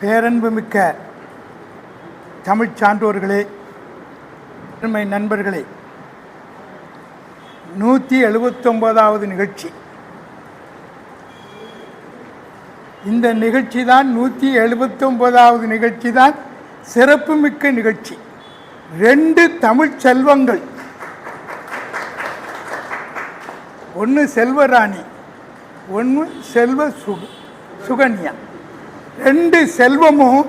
பேரன்புமிக்க தமிழ்ச் சான்றோர்களே பெருமை நண்பர்களே நூற்றி எழுபத்தொம்போதாவது நிகழ்ச்சி. இந்த நிகழ்ச்சி தான் நூற்றி எழுபத்தொம்போதாவது நிகழ்ச்சி தான் சிறப்புமிக்க நிகழ்ச்சி. ரெண்டு தமிழ் செல்வங்கள். ஒன்று செல்வராணி ஒன்று செல்வ சுக சுகன்யா. ரெண்டு செல்வமும்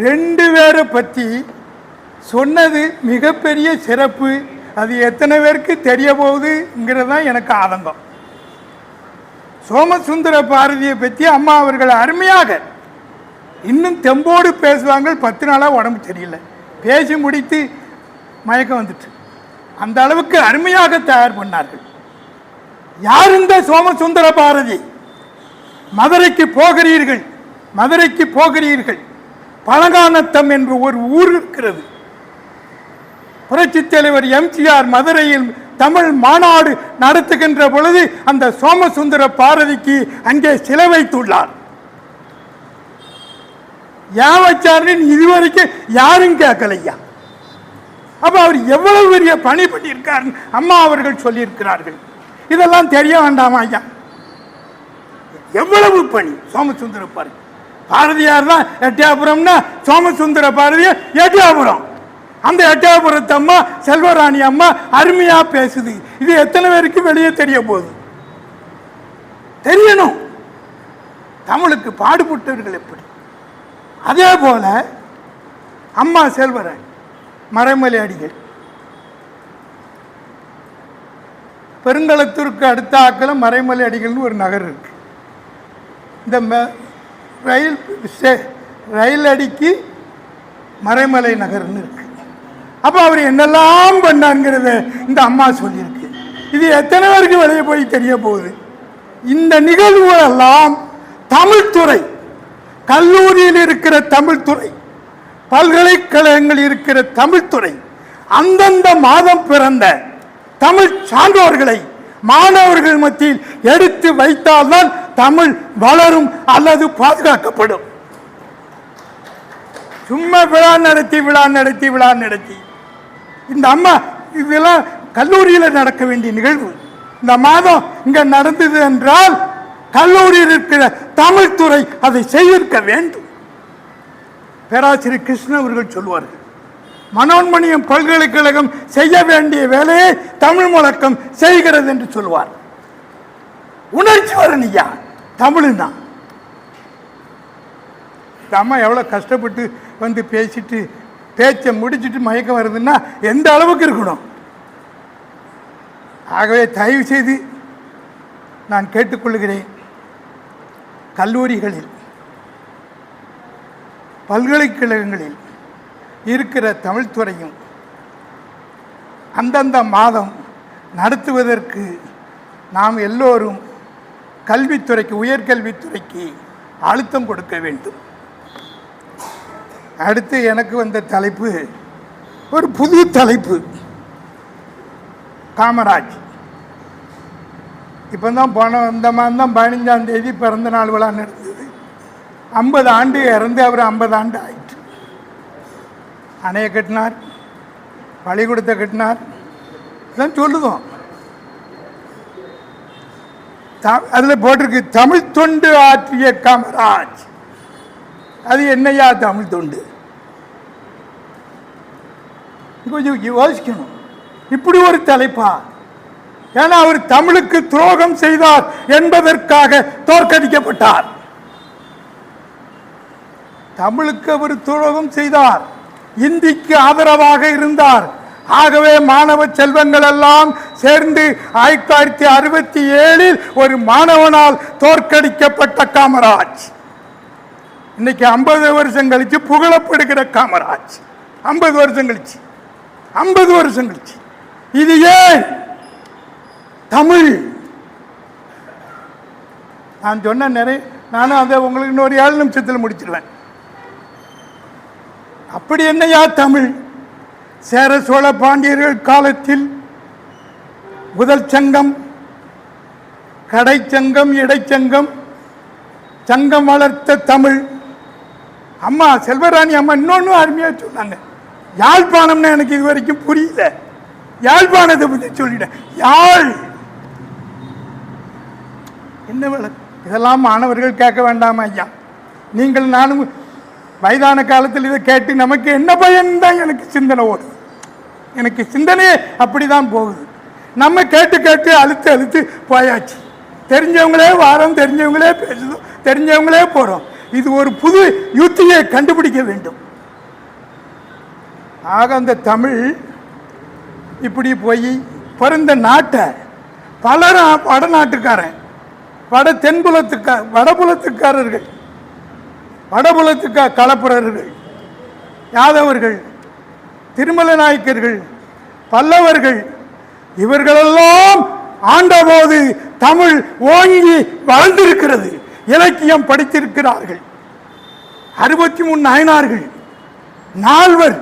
ரெண்டு பேரை பற்றி சொன்னது மிகப்பெரிய சிறப்பு. அது எத்தனை பேருக்கு தெரிய போகுதுங்கிறது தான் எனக்கு ஆதங்கம். சோமசுந்தர பாரதியை பற்றி அம்மா அவர்கள் அருமையாக இன்னும் தெம்போடு பேசுவாங்க. பத்து நாளாக உடம்பு சரியில்லை. பேசி முடித்து மயக்கம் வந்துட்டு. அந்த அளவுக்கு அருமையாக தயார் பண்ணார்கள். யார் இந்த சோமசுந்தர பாரதி? மதுரைக்கு போகிறீர்கள் மதுரைக்கு போகிறீர்கள். பழங்கானத்தம் என்று ஒரு ஊர் இருக்கிறது. புரட்சி தலைவர் எம்ஜிஆர் மதுரையில் தமிழ் மாநாடு நடத்துகின்ற பொழுது அந்த சோமசுந்தர பாரதிக்கு அங்கே சிலை வைத்துள்ளார். ஏன் வச்சாருன்னு இதுவரைக்கும் யாரும் கேட்கலையா? அப்ப அவர் எவ்வளவு பெரிய பணி பண்ணியிருக்கார் அம்மா அவர்கள் சொல்லியிருக்கிறார்கள். இதெல்லாம் தெரிய வேண்டாமா ஐயா. எவ்வளவு பணி? சோமசுந்தர பாரதி. பாரதியார் தான் எட்டயபுரம்னா சோமசுந்தர பாரதிய எட்டயபுரம். அந்த எட்டயபுரத்து அம்மா செல்வராணி அம்மா அருமையா பேசுது. இது எத்தனை பேருக்கு வெளியே தெரிய போகுது? தெரியணும். தமிழுக்கு பாடுபட்டவர்கள் எப்படி? அதே போல அம்மா செல்வராணி மறைமலை அடிகள் பெருங்களத்தூருக்கு அடுத்த ஆக்கில் மறைமலை அடிகள்னு ஒரு நகர் இருக்கு. இந்த ம- ரயில் ஸ்டே- ரயில் அடிக்கு மறைமலை நகர்னு இருக்கு. அப்போ அவர் என்னெல்லாம் பண்ணாங்கிறத இந்த அம்மா சொல்லியிருக்கு. இது எத்தனை பேருக்கு வெளியே போய் தெரிய போகுது? இந்த நிகழ்வுகளெல்லாம் தமிழ்துறை கல்லூரியில் இருக்கிற தமிழ்துறை பல்கலைக்கழகங்கள் இருக்கிற தமிழ்துறை அந்தந்த மாதம் பிறந்த தமிழ் சான்றோர்களை மாணவர்கள் மத்தியில் எடுத்து வைத்தால்தான் தமிழ் வளரும் அல்லது பாதுகாக்கப்படும். சும்மா விழா நடத்தி விழா நடத்தி விழா நடத்தி. இந்த அம்மா இதெல்லாம் கல்லூரியில் நடக்க வேண்டிய நிகழ்வு. இந்த மாதம் இங்க நடந்தது என்றால் கல்லூரியில் இருக்கிற தமிழ்துறை அதை செய்திருக்க வேண்டும். பேராசிரியர் கிருஷ்ணன் அவர்கள் சொல்வார்கள் மனோன்மணியம் பல்கலைக்கழகம் செய்ய வேண்டிய வேலையை தமிழ் முழக்கம் செய்கிறது என்று சொல்வார். உணர்ச்சி வரணியா தமிழ் தான். அம்மா எவ்வளோ கஷ்டப்பட்டு வந்து பேசிட்டு பேச்சை முடிச்சுட்டு மயக்கம் வருதுன்னா எந்த அளவுக்கு இருக்கணும்? ஆகவே தயவு செய்து நான் கேட்டுக்கொள்கிறேன். கல்லூரிகளில் பல்கலைக்கழகங்களில் இருக்கிற தமிழ்துறையும் அந்தந்த மாதம் நடத்துவதற்கு நாம் எல்லோரும் கல்வித்துறைக்கு உயர்கல்வித்துறைக்கு அழுத்தம் கொடுக்க வேண்டும். அடுத்து எனக்கு வந்த தலைப்பு ஒரு புதிய தலைப்பு. காமராஜ். இப்போ தான் போன இந்த மாதம் தான் பதினஞ்சாம் தேதி பிறந்த நாள் விழா நடந்தது. ஐம்பது ஆண்டு இறந்து அவர் ஐம்பது ஆண்டு ஆகி அணையை கட்டினார் பள்ளிக்கூடத்தை கட்டினார். எல்லாம் சொல்லுதோம் அதில் போட்டிருக்கு தமிழ் தொண்டு ஆற்றிய காமராஜ். அது என்னையா தமிழ் தொண்டு? கொஞ்சம் யோசிக்கணும். இப்படி ஒரு தலைப்பா? ஏன்னா அவர் தமிழுக்கு துரோகம் செய்தார் என்பதற்காக தோற்கடிக்கப்பட்டார். தமிழுக்கு அவர் துரோகம் செய்தார். இந்திக்கு ஆதரவாக இருந்தார். ஆகவே மாணவ செல்வங்கள் எல்லாம் சேர்ந்து ஆயிரத்தி தொள்ளாயிரத்தி அறுபத்தி ஏழில் ஒரு மாணவனால் தோற்கடிக்கப்பட்ட காமராஜ். இன்னைக்கு ஐம்பது வருஷம் கழிச்சு புகழப்படுகிற காமராஜ். ஐம்பது வருஷம் கழிச்சு. ஐம்பது வருஷம் கழிச்சு. இது ஏன்? தமிழ். நான் சொன்ன நிறைய நானும் அதை உங்களுக்கு இன்னொரு ஏழு நிமிஷத்தில் முடிச்சிருவேன். அப்படி என்னையா தமிழ்? சேர சோழ பாண்டியர்கள் காலத்தில் முதல் சங்கம் கடைச்சங்கம் இடைச்சங்கம் சங்கம் வளர்த்த தமிழ். அம்மா செல்வராணி அம்மா இன்னொன்னு அருமையா சொன்னாங்க. யாழ்ப்பாணம்னு எனக்கு இது வரைக்கும் புரியல. யாழ்ப்பாணத்தை பற்றி சொல்லிட்டேன். யாழ். என்ன வேலை இதெல்லாம் மாணவர்கள் கேட்க வேண்டாமா ஐயா. நீங்கள் நானும் வயதான காலத்தில் இதை கேட்டு நமக்கு என்ன பயன்தான் எனக்கு சிந்தனை ஓடுது எனக்கு சிந்தனையே அப்படிதான் போகுது. நம்ம கேட்டு கேட்டு அழுத்து அழுத்து போயாச்சு. தெரிஞ்சவங்களே வாரம் தெரிஞ்சவங்களே பேசுதோம் தெரிஞ்சவங்களே போகிறோம் இது ஒரு புது யுத்தியை கண்டுபிடிக்க வேண்டும். ஆக அந்த தமிழ் இப்படி போய் பிறந்த நாட்டை பலரும் வடநாட்டுக்காரன் வட தென்புலத்துக்கா வடபுலத்துக்காரர்கள் வடபுலத்துக்கா கலப்புரர்கள் யாதவர்கள் திருமல நாயக்கர்கள் பல்லவர்கள் இவர்களெல்லாம் ஆண்டபோது தமிழ் ஓங்கி வளர்ந்திருக்கிறது இலக்கியம் படித்திருக்கிறார்கள். அறுபத்தி மூணு நாயனார்கள் நால்வர்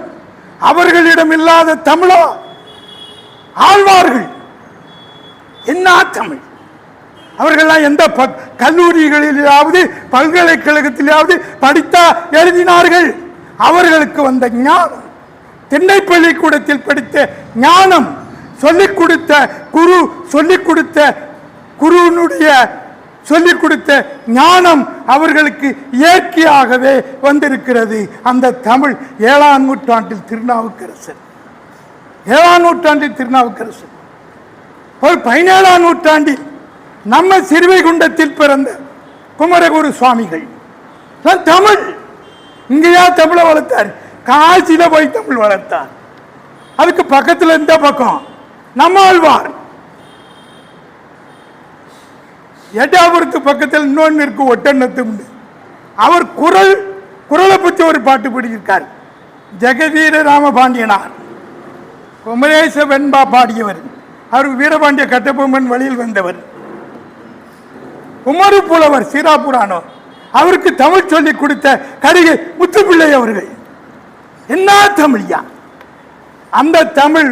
அவர்களிடம் இல்லாத தமிழா ஆழ்வார்கள். என்ன தமிழ்? அவர்கள்லாம் எந்த ப- கல்லூரிகளிலாவது பல்கலைக்கழகத்திலாவது படித்தா எழுதினார்கள். அவர்களுக்கு வந்த ஞானம் திண்ணை பள்ளிக்கூடத்தில் படித்த ஞானம் சொல்லிக் கொடுத்த குரு சொல்லிக் கொடுத்த குருனுடைய சொல்லிக் கொடுத்த ஞானம் அவர்களுக்கு இயற்கையாகவே வந்திருக்கிறது. அந்த தமிழ் ஏழாம் நூற்றாண்டில் திருநாவுக்கரசர். ஏழாம் நூற்றாண்டில் திருநாவுக்கரசர். ஒரு பதினேழாம் நூற்றாண்டில் நம்ம சிறுவைகுண்டத்தில் பிறந்த குமரகுரு சுவாமிகள். தமிழ். இங்கேயா தமிழை வளர்த்தார். காசியில போய் தமிழ் வளர்த்தார். அதுக்கு பக்கத்தில் இந்த பக்கம் நம்மாழ்வார் எட்டாபுரத்து பக்கத்தில் இன்னொன்று இருக்கு ஒட்டன்னத்தும் அவர் குரல் குரலை பற்றி ஒரு பாட்டு பிடிச்சிருக்கார் ஜெகதீர ராமபாண்டியனார். குமரேச வெண்பா பாடியவர். அவர் வீரபாண்டிய கட்டபொம்மன் வழியில் வந்தவர். உமரு புலவர் சீராபுராணோ அவருக்கு தமிழ் சொல்லி கொடுத்த கடிகை முத்துப்பிள்ளை அவர்கள். என்ன தமிழ்யா? அந்த தமிழ்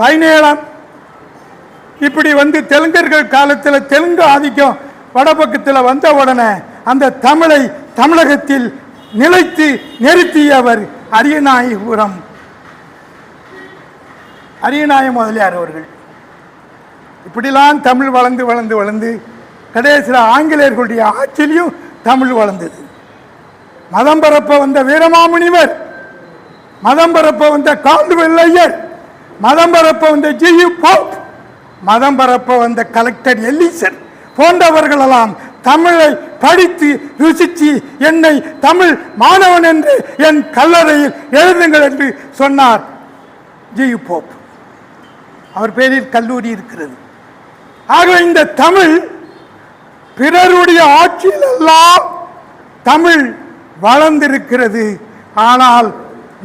பதினேழாம். இப்படி வந்து தெலுங்கர்கள் காலத்தில் தெலுங்கு ஆதிக்கம் வடபக்கத்தில் வந்த உடனே அந்த தமிழை தமிழகத்தில் நிலைத்து நிறுத்தியவர் அரியநாயபுரம் அரியநாய முதலியார் அவர்கள். இப்படிலாம் தமிழ் வளர்ந்து வளர்ந்து வளர்ந்து கடைசியில் ஆங்கிலேயர்களுடைய ஆட்சியிலையும் தமிழ் வளர்ந்தது. மதம் பரப்ப வந்த வீரமாமுனிவர் மதம் பரப்ப வந்த கால்டுவெல்லையர் மதம் பரப்ப வந்த ஜியு போப் மதம் பரப்ப வந்த கலெக்டர் எல்லிசன் போன்றவர்களெல்லாம் தமிழை படித்து ருசித்து என்னை தமிழ் மாணவன் என்று என் கல்லறையில் எழுதுங்கள் என்று சொன்னார் ஜியு போப். அவர் பேரில் கல்லூரி இருக்கிறது. ஆக இந்த தமிழ் பிறருடைய ஆட்சியிலெல்லாம் தமிழ் வளர்ந்திருக்கிறது. ஆனால்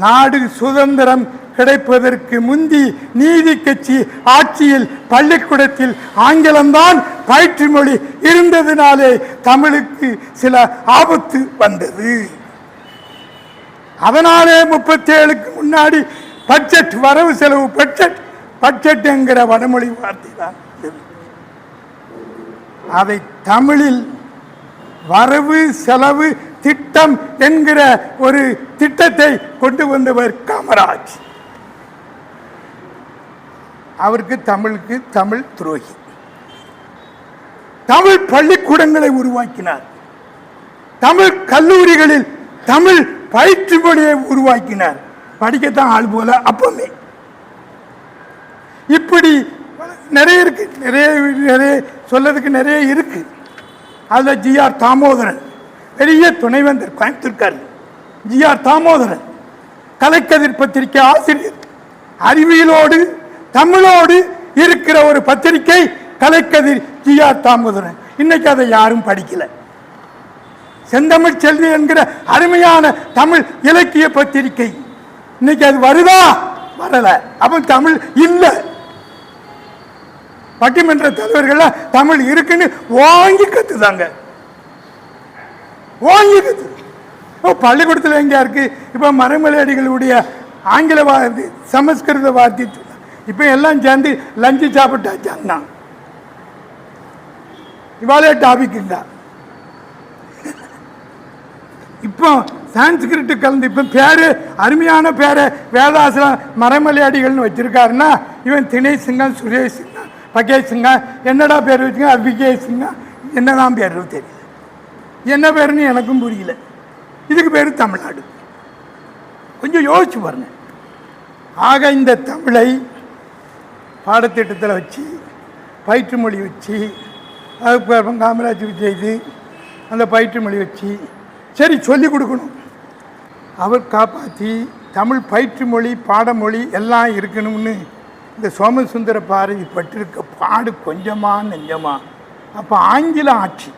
நாடு சுதந்திரம் கிடைப்பதற்கு முந்தி நீதி கட்சி ஆட்சியில் பள்ளிக்கூடத்தில் ஆங்கிலம்தான் பயிற்று மொழி இருந்ததினாலே தமிழுக்கு சில ஆபத்து வந்தது. அதனாலே முப்பத்தி ஏழுக்கு முன்னாடி பட்ஜெட் வரவு செலவு பட்ஜெட் பட்ஜெட் என்கிற வடமொழி வார்த்தை தான் அதை தமிழில் வரவு செலவு திட்டம் என்கிற ஒரு திட்டத்தை கொண்டு வந்தவர் காமராஜ். அவருக்கு தமிழுக்கு தமிழ் துரோகி. தமிழ் பள்ளிக்கூடங்களை உருவாக்கினார். தமிழ் கல்லூரிகளில் தமிழ் பயிற்சி மொழியை உருவாக்கினார். படிக்கத்தான் ஆள் போல அப்பமே. இப்படி நிறைய இருக்கு. நிறைய நிறைய சொல்லதுக்கு நிறைய இருக்கு. அதில் ஜிஆர் தாமோதரன் பெரிய துணைவேந்தர் கோயம்புத்தூர்கார் ஜிஆர் தாமோதரன் கலைக்கதிர் பத்திரிகை ஆசிரியர். அறிவியலோடு தமிழோடு இருக்கிற ஒரு பத்திரிகை கலைக்கதிர் ஜிஆர் தாமோதரன். இன்னைக்கு அதை யாரும் படிக்கல. செந்தமிழ் செல்வி என்கிற அருமையான தமிழ் இலக்கிய பத்திரிகை. இன்னைக்கு அது வருதா? வரல. அப்ப தமிழ் இல்லை. பட்டிமன்ற தலைவர்கள் தமிழ் இருக்குன்னு வாங்கி கத்துதாங்க. வாங்கி கத்து. இப்போ பள்ளிக்கூடத்தில் எங்கேயா இருக்கு? இப்போ மரமலையடிகளுடைய ஆங்கில வார்த்தை சமஸ்கிருத வார்த்தை இப்போ எல்லாம் சேர்ந்து லஞ்சு சாப்பிட்டாச்சாங்கண்ணா இவாளே இல்லை. இப்போ சான்ஸ்கிரிட்டு கலந்து இப்போ பேர் அருமையான பேரை வேதாசலம் மரமலையாடிகள்னு வச்சுருக்காருன்னா வச்சிருக்காருன்னா இவன் தினேஷ் சிங்கம் சுரேஷ். பகேஷுங்க. என்னடா பேர் வச்சுங்க? விகேஷுங்க சிங்கம் என்னதான் பேர் தெரியல. என்ன பேருன்னு எனக்கும் புரியல. இதுக்கு பேர் தமிழ்நாடு. கொஞ்சம் யோசிச்சு பாருங்க. ஆக இந்த தமிழை பாடத்திட்டத்தில் வச்சு பயிற்று மொழி வச்சு அதுக்கு காமராஜ் செய்து அந்த பயிற்று மொழி வச்சு சரி சொல்லிக் கொடுக்கணும். அவர் காப்பாற்றி தமிழ் பயிற்று மொழி பாடமொழி எல்லாம் இருக்கணும்னு இந்த சோமசுந்தர பாரதி பட்டிருக்க பாடு கொஞ்சமா நெஞ்சமா. அப்போ ஆங்கில ஆட்சி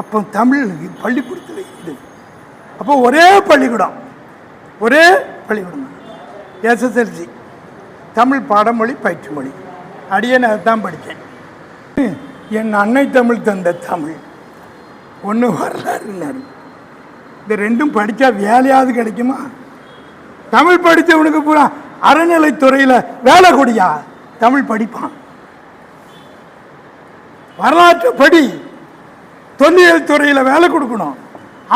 அப்போ தமிழ் பள்ளிக்கூடத்தில் இது. அப்போ ஒரே பள்ளிக்கூடம் ஒரே பள்ளிக்கூடம். எஸ்எஸ்எல்சி தமிழ் பாடமொழி பயிற்று மொழி. அடியேன் அதை தான் படித்தேன். என் அன்னை தமிழ் தந்த தமிழ். ஒன்று வரலாறுனாரு இந்த ரெண்டும் படித்தா வேலையாவது கிடைக்குமா? தமிழ் படித்தவனுக்கு பூரா அறநிலைத்துறையில் வேலை கொடியா? தமிழ் படிப்பான். வரலாற்று படி தொல்லியல் துறையில் வேலை கொடுக்கணும்.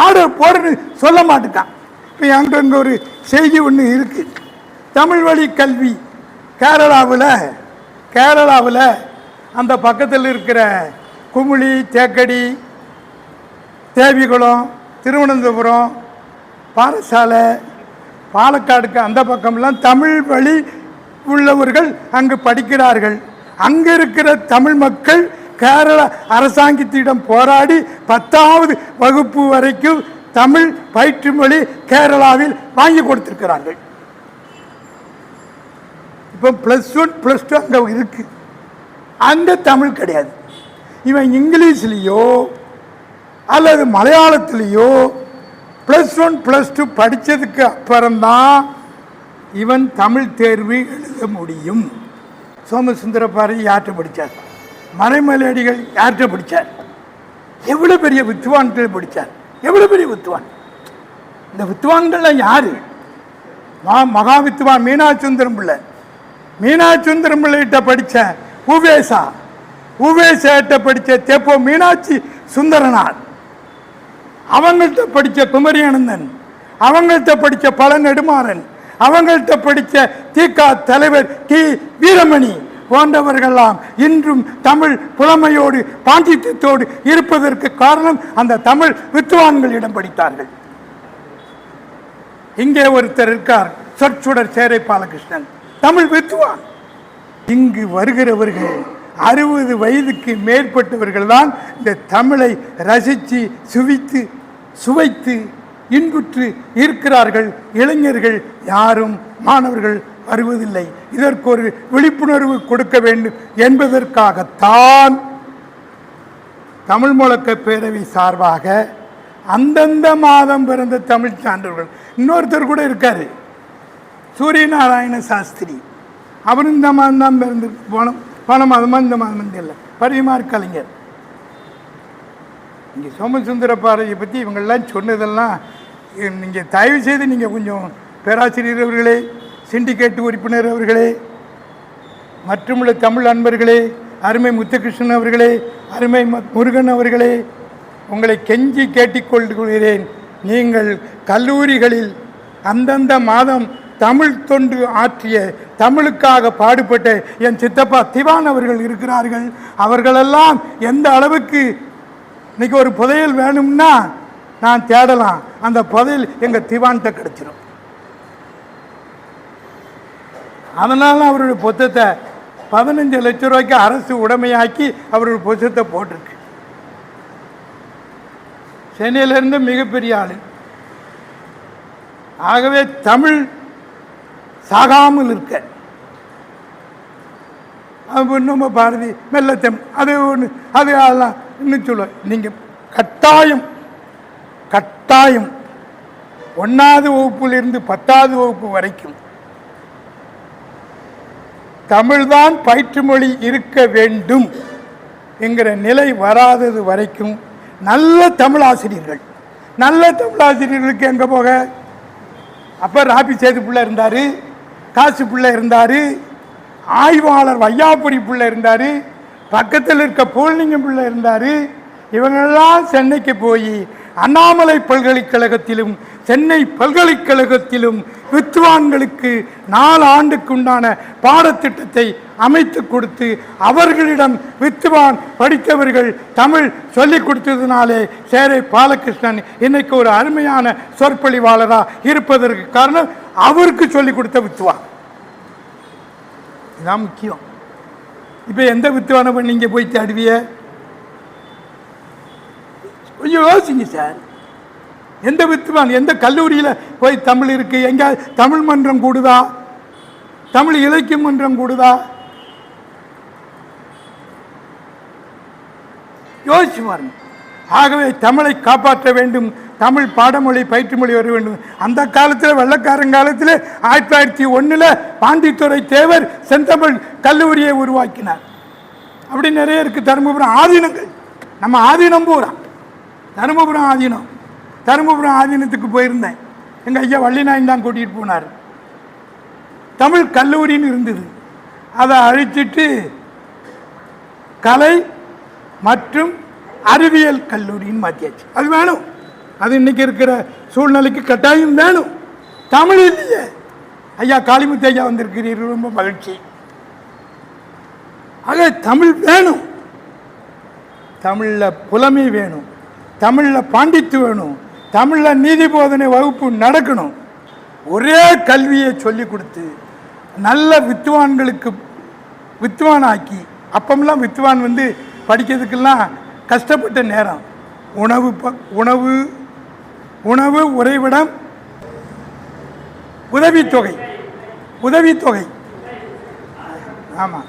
ஆர்டர் போடுன்னு சொல்ல மாட்டேங்கான் இப்போ என்கிட்ட இங்கே ஒரு செய்தி ஒன்று இருக்குது தமிழ் வழி கல்வி. கேரளாவில் கேரளாவில் அந்த பக்கத்தில் இருக்கிற குமுளி தேக்கடி தேவிகுளம் திருவனந்தபுரம் பாரசாலை பாலக்காடுக்கு அந்த பக்கம்லாம் தமிழ் வழி உள்ளவர்கள் அங்கு படிக்கிறார்கள். அங்கே இருக்கிற தமிழ் மக்கள் கேரள அரசாங்கத்திடம் போராடி பத்தாவது வகுப்பு வரைக்கும் தமிழ் பயிற்று மொழி கேரளாவில் வாங்கி கொடுத்திருக்கிறார்கள். இப்போ ப்ளஸ் ஒன் ப்ளஸ் டூ அங்கே இருக்கு. அந்த தமிழ் கிடையாது. இவன் இங்கிலீஷ்லேயோ அல்லது மலையாளத்திலேயோ ப்ளஸ் ஒன் ப்ளஸ் டூ படித்ததுக்கு அப்புறம்தான் இவன் தமிழ் தேர்வு எழுத முடியும். சோமசுந்தர பாரதி யார்கிட்ட படித்தார் மறைமலையடிகள் யார்கிட்ட படித்தார் எவ்வளோ பெரிய வித்துவான்கள் படித்தார் எவ்வளோ பெரிய வித்துவான் இந்த வித்துவான்கள்லாம் யார்? மா மகா வித்துவான் மீனாட்சுந்தரம் பிள்ளை. மீனாட்சுந்தரம் பிள்ளைகிட்ட படித்த உவேசா. உவேசாட்ட படித்த தெப்போ மீனாட்சி சுந்தரனார். அவங்கள்ட்ட படித்த குமரியானந்தன் அவங்கள்ட்ட படித்த பல நெடுமாறன் அவங்கள்ட்ட படித்த திக தலைவர் கி. வீரமணி போன்றவர்கள்லாம் இன்றும் தமிழ் புலமையோடு பாண்டித்யத்தோடு இருப்பதற்கு காரணம் அந்த தமிழ் வித்துவான்களிடம் படித்தார்கள். இங்கே ஒருத்தர் இருக்கார் சொற்சுடர் சேரை பாலகிருஷ்ணன் தமிழ் வித்துவான் இங்கு வருகிறவர்கள் அறுபது வயதுக்கு மேற்பட்டவர்கள் தான் இந்த தமிழை ரசித்து சுவித்து சுவைத்து இன்புற்று இருக்கிறார்கள் இளைஞர்கள் யாரும் மாணவர்கள் வருவதில்லை. இதற்கு ஒரு விழிப்புணர்வு கொடுக்க வேண்டும் என்பதற்காகத்தான் தமிழ் முழக்க பேரவை சார்பாக அந்தந்த மாதம் பிறந்த தமிழ் சான்றவர்கள் இன்னொருத்தர் கூட இருக்காரு. சூரியநாராயண சாஸ்திரி. அவரும் இந்த மாதம் தான் பிறந்து போன போன மாதமாக இந்த மாதம் இல்லை பரிமார் கலைஞர் இங்கே சோமசுந்தர பாரதியை பற்றி இவங்கள்லாம் சொன்னதெல்லாம் நீங்கள் தயவு செய்து நீங்கள் கொஞ்சம் பேராசிரியர் அவர்களே சிண்டிகேட் உறுப்பினர் அவர்களே மற்றுமுள்ள தமிழ் அன்பர்களே அருமை முத்துகிருஷ்ணன் அவர்களே அருமை முருகன் அவர்களே உங்களை கெஞ்சி கேட்டுக்கொள்கிறேன். நீங்கள் கல்லூரிகளில் அந்தந்த மாதம் தமிழ் தொண்டு ஆற்றிய தமிழுக்காக பாடுபட்ட என் சித்தப்பா திவான் அவர்கள் இருக்கிறார்கள். அவர்களெல்லாம் எந்த அளவுக்கு இன்னைக்கு ஒரு புதையல் வேணும்னா நான் தேடலாம். அந்த புதையல் எங்கள் திவான்கிட்ட கிடைச்சிரும். அதனால அவருடைய புத்தத்தை பதினஞ்சு லட்ச ரூபாய்க்கு அரசு உடமையாக்கி அவருடைய புத்தத்தை போட்டிருக்கு. சென்னையிலிருந்து மிகப்பெரிய ஆளு. ஆகவே தமிழ் சாகாமல் இருக்க. அப்போ நம்ம பாரதி தமிழ் அது ஒன்று அது அதெல்லாம் இன்னும் சொல்லுவேன் நீங்கள் கட்டாயம் கட்டாயம் ஒன்றாவது வகுப்பிலிருந்து பத்தாவது வகுப்பு வரைக்கும் தமிழ்தான் பயிற்று மொழி இருக்க வேண்டும் என்கிற நிலை வராதது வரைக்கும் நல்ல தமிழாசிரியர்கள் நல்ல தமிழாசிரியர்களுக்கு எங்கே போக? அப்போ ராபி சேது பிள்ளை இருந்தார் காசு பிள்ளை இருந்தார் ஆய்வாளர் வையாபுரி பிள்ளை இருந்தார் பக்கத்தில் இருக்க பூலிங்கம் பிள்ளை இருந்தார். இவங்கெல்லாம் சென்னைக்கு போய் அண்ணாமலை பல்கலைக்கழகத்திலும் சென்னை பல்கலைக்கழகத்திலும் வித்துவான்களுக்கு நாலு ஆண்டுக்குண்டான பாடத்திட்டத்தை அமைத்து கொடுத்து அவர்களிடம் வித்துவான் படித்தவர்கள் தமிழ் சொல்லிக் கொடுத்ததுனாலே சேரை பாலகிருஷ்ணன் இன்னைக்கு ஒரு அருமையான சொற்பொழிவாளராக இருப்பதற்கு காரணம் அவருக்கு சொல்லிக் கொடுத்த வித்துவான் இதுதான் முக்கியம். இப்போ எந்த வித்துவான பண்ணி இங்கே போய் தேடுவிய? கொஞ்சம் யோசிங்க சார். எந்த வித்துவான் எந்த கல்லூரியில் போய் தமிழ் இருக்கு? எங்கே தமிழ் மன்றம் கூடுதா? தமிழ் இலக்கிய மன்றம் கூடுதா? யோசிச்சு பாருங்க. ஆகவே தமிழை காப்பாற்ற வேண்டும். தமிழ் பாடமொழி பயிற்று மொழி வர வேண்டும். அந்த காலத்தில் வெள்ளக்காரங்காலத்தில் ஆயிரத்தி தொள்ளாயிரத்தி ஒன்றில் பாண்டித்துறை தேவர் செந்தமிழ் கல்லூரியை உருவாக்கினார். அப்படி நிறைய இருக்கு. தருமபுரம் ஆதீனங்கள். நம்ம ஆதீனம் பூரா. தருமபுரம் ஆதீனம். தருமபுரம் ஆதீனத்துக்கு போயிருந்தேன். எங்கள் ஐயா வள்ளிநாயன் தான் கூட்டிகிட்டு போனார். தமிழ் கல்லூரின்னு இருந்தது. அதை அழிச்சிட்டு கலை மற்றும் அறிவியல் கல்லூரின்னு மாற்றியாச்சு அது வேணும். அது இன்னைக்கு இருக்கிற சூழ்நிலைக்கு கட்டாயம் வேணும். தமிழ் இல்லையே ஐயா காளிமுத்து ஐயா வந்திருக்கிறீர்கள். ரொம்ப மகிழ்ச்சி. ஆக தமிழ் வேணும். தமிழில் புலமை வேணும். தமிழில் பாண்டித்து வேணும். தமிழில் நீதி போதனை வகுப்பு நடக்கணும். ஒரே கல்வியை சொல்லி கொடுத்து நல்ல வித்துவான்களுக்கு வித்துவானாக்கி அப்பமெல்லாம் வித்துவான் வந்து படிக்கிறதுக்கெல்லாம் கஷ்டப்பட்ட நேரம். உணவு ப- உணவு உணவு உறைவிடம் உதவித்தொகை உதவித்தொகை. ஆமாம்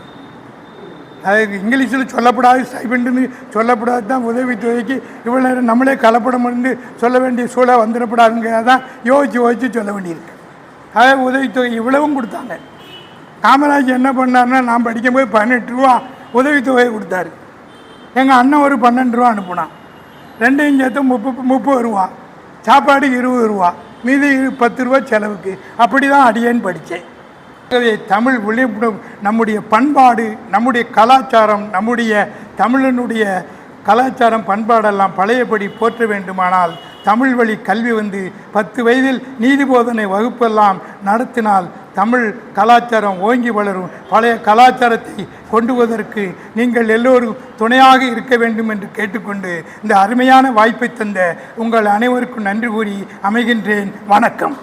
அது இங்கிலீஷில் சொல்லப்படாது ஸ்டைபெண்டுன்னு சொல்லப்படாது தான் உதவித்தொகைக்கு இவ்வளோ நேரம் நம்மளே கலப்படம் இருந்து சொல்ல வேண்டிய சூழல் வந்துடப்படாதுங்கிறத தான் யோசித்து யோசித்து சொல்ல வேண்டியிருக்கு. அதே உதவித்தொகை இவ்வளவும் கொடுத்தாங்க. காமராஜ் என்ன பண்ணாருன்னா நான் படிக்கும்போது பதினெட்டு ரூபா உதவித்தொகை கொடுத்தாரு. எங்கள் அண்ணன் ஒரு பன்னெண்டு ரூபா அனுப்புனான். ரெண்டையும் சேர்த்து முப்பது முப்பது ரூபா. சாப்பாடு இருபது ரூபா. மீதி இரு- பத்து ரூபா செலவுக்கு. அப்படி தான் அடியேன்னு படித்தேன் தமிழ் விழிப்புணர்வு நம்முடைய பண்பாடு நம்முடைய கலாச்சாரம் நம்முடைய தமிழனுடைய கலாச்சாரம் பண்பாடெல்லாம் பழையபடி போற்ற வேண்டுமானால் தமிழ் வழி கல்வி வந்து பத்து வயதில் நீதி போதனை வகுப்பெல்லாம் நடத்தினால் தமிழ் கலாச்சாரம் ஓங்கி வளரும். பழைய கலாச்சாரத்தை கொண்டுவதற்கு நீங்கள் எல்லோரும் துணையாக இருக்க வேண்டும் என்று கேட்டுக்கொண்டு இந்த அருமையான வாய்ப்பை தந்த உங்கள் அனைவருக்கும் நன்றி கூறி அமைகின்றேன். வணக்கம்.